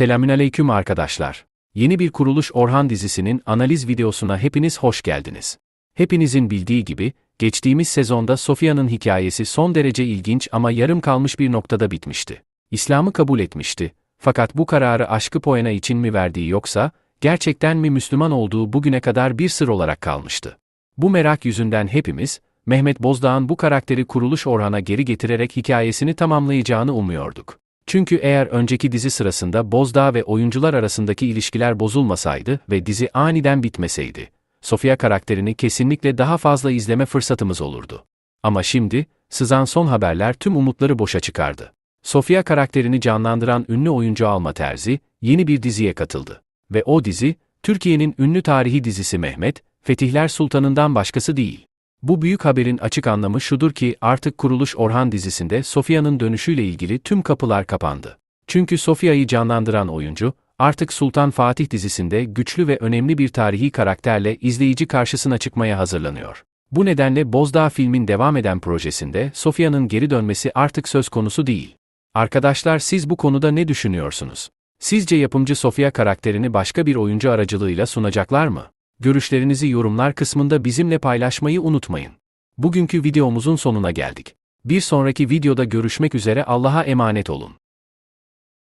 Selamünaleyküm arkadaşlar. Yeni bir Kuruluş Orhan dizisinin analiz videosuna hepiniz hoş geldiniz. Hepinizin bildiği gibi, geçtiğimiz sezonda Sofya'nın hikayesi son derece ilginç ama yarım kalmış bir noktada bitmişti. İslam'ı kabul etmişti. Fakat bu kararı aşkı Poyana için mi verdiği yoksa, gerçekten mi Müslüman olduğu bugüne kadar bir sır olarak kalmıştı. Bu merak yüzünden hepimiz, Mehmet Bozdağ'ın bu karakteri Kuruluş Orhan'a geri getirerek hikayesini tamamlayacağını umuyorduk. Çünkü eğer önceki dizi sırasında Bozdağ ve oyuncular arasındaki ilişkiler bozulmasaydı ve dizi aniden bitmeseydi, Sofia karakterini kesinlikle daha fazla izleme fırsatımız olurdu. Ama şimdi, sızan son haberler tüm umutları boşa çıkardı. Sofia karakterini canlandıran ünlü oyuncu Alma Terzi, yeni bir diziye katıldı. Ve o dizi, Türkiye'nin ünlü tarihi dizisi Mehmet, Fetihler Sultanı'ndan başkası değil. Bu büyük haberin açık anlamı şudur ki artık Kuruluş Orhan dizisinde Sofia'nın dönüşüyle ilgili tüm kapılar kapandı. Çünkü Sofia'yı canlandıran oyuncu, artık Sultan Fatih dizisinde güçlü ve önemli bir tarihi karakterle izleyici karşısına çıkmaya hazırlanıyor. Bu nedenle Bozdağ filmin devam eden projesinde Sofia'nın geri dönmesi artık söz konusu değil. Arkadaşlar siz bu konuda ne düşünüyorsunuz? Sizce yapımcı Sofia karakterini başka bir oyuncu aracılığıyla sunacaklar mı? Görüşlerinizi yorumlar kısmında bizimle paylaşmayı unutmayın. Bugünkü videomuzun sonuna geldik. Bir sonraki videoda görüşmek üzere Allah'a emanet olun.